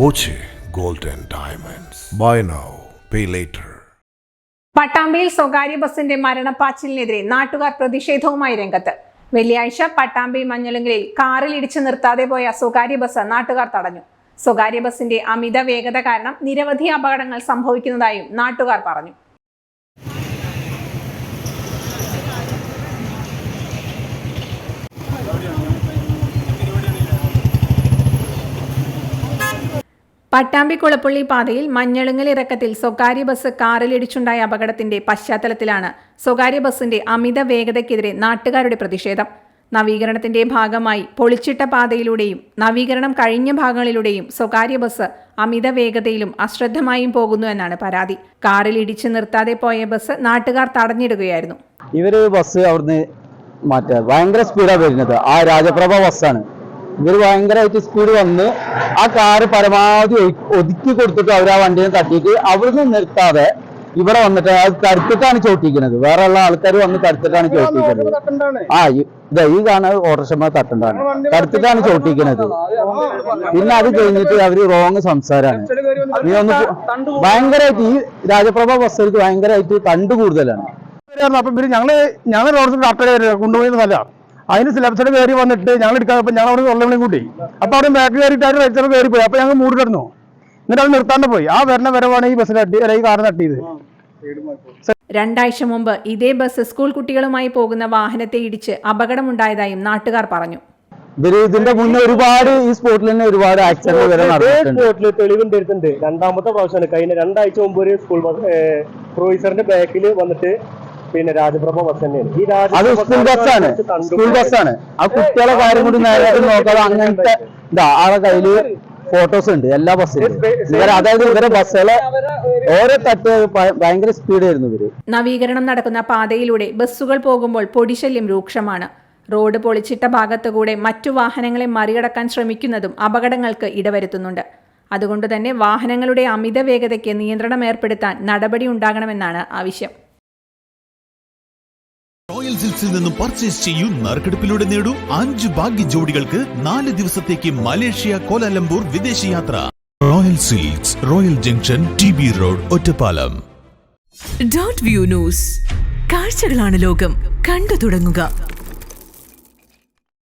Boche gold and Diamonds. Buy now, pay later. പട്ടാമ്പിയിൽ സ്വകാര്യ ബസിന്റെ മരണപ്പാച്ചിലിനെതിരെ നാട്ടുകാർ പ്രതിഷേധവുമായി രംഗത്ത് വെള്ളിയാഴ്ച പട്ടാമ്പി മഞ്ഞളുങ്കലിൽ കാറിൽ ഇടിച്ചു നിർത്താതെ പോയ സ്വകാര്യ ബസ് നാട്ടുകാർ തടഞ്ഞു സ്വകാര്യ ബസിന്റെ അമിത വേഗത കാരണം നിരവധി അപകടങ്ങൾ സംഭവിക്കുന്നതായും നാട്ടുകാർ പറഞ്ഞു പട്ടാമ്പി കുളപ്പള്ളി പാതയിൽ മഞ്ഞളുങ്ങൽ ഇറക്കത്തിൽ സ്വകാര്യ ബസ് കാറിലിടിച്ചുണ്ടായ അപകടത്തിന്റെ പശ്ചാത്തലത്തിലാണ് സ്വകാര്യ ബസിന്റെ അമിത വേഗതയ്ക്കെതിരെ നാട്ടുകാരുടെ പ്രതിഷേധം. നവീകരണത്തിന്റെ ഭാഗമായി പൊളിച്ചിട്ട പാതയിലൂടെയും നവീകരണം കഴിഞ്ഞ ഭാഗങ്ങളിലൂടെയും സ്വകാര്യ ബസ് അമിത വേഗതയിലും അശ്രദ്ധമായും പോകുന്നു എന്നാണ് പരാതി. കാറിൽ ഇടിച്ചു നിർത്താതെ പോയ ബസ് നാട്ടുകാർ തടഞ്ഞിടുകയായിരുന്നു. ഇവർ ബസ് അവിടുന്ന് മാറ്റുക ഭയങ്കര സ്പീഡാണ് വരുന്നത്. ആ രാജപ്രഭ ബസ്സാണ്. ഇവർ ഭയങ്കരമായിട്ട് സ്പീഡ് വന്ന് ആ കാറ് പരമാവധി ഒതുക്കി കൊടുത്തിട്ട് അവർ ആ വണ്ടിയെ തട്ടിയിട്ട് അവിടുന്ന് നിർത്താതെ ഇവിടെ വന്നിട്ട് അത് തടുത്തിട്ടാണ് ചോട്ടിക്കുന്നത് വേറെ ഉള്ള ആൾക്കാർ വന്ന് തടുത്തിട്ടാണ് ചോട്ടിക്കുന്നത് ആ ഇതാ ഈ കാണാൻ ഓട്ടർഷമ്മ തട്ടുണ്ടാണ്. തടുത്തിട്ടാണ് ചോട്ടിക്കുന്നത് പിന്നെ അത് കഴിഞ്ഞിട്ട് അവർ റോങ് സംസാരമാണ് നീ ഒന്ന് ഭയങ്കരമായിട്ട് ഈ രാജപ്രഭ ബസ്സുകൾക്ക് ഭയങ്കരമായിട്ട് കണ്ടു കൂടുതലാണ്. അപ്പൊ ഞങ്ങൾ ഞങ്ങൾ റോഡ് കട്ടല കൊണ്ടുപോയിരുന്നല്ല അതിന് സിലബസിന് കയറി വന്നിട്ട് ഞങ്ങൾ എടുക്കാൻ അപ്പൊ ഞങ്ങൾ അവിടെ ഉള്ളവളെയും കൂട്ടി. അപ്പൊ അവിടെ ബാക്ക് കയറിയിട്ട് റൈറ്റർ കയറി പോയി അപ്പൊ ഞങ്ങൾ മൂടി കിടന്നു. എന്നിട്ട് അത് നിർത്താണ്ട് പോയി. ആ വരണ വരവാണ് ഈ ബസ്സിൽ തട്ടി ഈ കാറ് തട്ടിയത്. രണ്ടാഴ്ച മുമ്പ് ഇതേ ബസ് സ്കൂൾ കുട്ടികളുമായി പോകുന്ന വാഹനത്തെ ഇടിച്ച് അപകടമുണ്ടായതായും നാട്ടുകാർ പറഞ്ഞു. ഇതിന്റെ മുന്നേ ഒരുപാട് ഈ സ്പോട്ടിൽ തന്നെ ഒരുപാട് ആക്സിഡന്റ് വരെ സ്പോട്ടിൽ തെളിവുണ്ടായിരുന്നുണ്ട് രണ്ടാമത്തെ പ്രാവശ്യമാണ്. കഴിഞ്ഞ രണ്ടാഴ്ച മുമ്പ് ഒരു സ്കൂൾ ബസ് ക്രൂയിസറിന്റെ ബാക്കിൽ വന്നിട്ട് പിന്നെ രാജപ്രഭ ബസ് തന്നെയാണ് ഈ അത് സ്കൂൾ ബസ്സാണ് സ്കൂൾ ബസ്സാണ് ആ കുട്ടികളെ കാര്യം കൂടി നേരിട്ട് നോക്കാതെ അങ്ങനത്തെ ഇതാ ആളെ കയ്യിൽ ഫോട്ടോസ് ഉണ്ട് എല്ലാ ബസ്സിലും ഇവരെ അതായത് ഇവരെ ബസ്സുകളെ ഓരോ തട്ട് ഭയങ്കര സ്പീഡായിരുന്നു ഇവർ. നവീകരണം നടക്കുന്ന പാതയിലൂടെ ബസ്സുകൾ പോകുമ്പോൾ പൊടിശല്യം രൂക്ഷമാണ്. റോഡ് പൊളിച്ചിട്ട ഭാഗത്തുകൂടെ മറ്റു വാഹനങ്ങളെ മറികടക്കാൻ ശ്രമിക്കുന്നതും അപകടങ്ങൾക്ക് ഇടവരുത്തുന്നുണ്ട്. അതുകൊണ്ടുതന്നെ വാഹനങ്ങളുടെ അമിത വേഗതയ്ക്ക് നിയന്ത്രണം ഏർപ്പെടുത്താൻ നടപടി ഉണ്ടാകണമെന്നാണ് ആവശ്യം. റോയൽ സിൽക്സിൽ നിന്നും പർച്ചേസ് ചെയ്യൂ നറുക്കെടുപ്പിലൂടെ നേടൂ അഞ്ച് ഭാഗ്യ ജോഡികൾക്ക് നാല് ദിവസത്തേക്ക് മലേഷ്യ കോലാലംപൂർ വിദേശയാത്ര royal silks royal junction T B road Ottapalam. Dot view news കാഴ്ചകളാണ് ലോകം. കണ്ടു തുടങ്ങുക.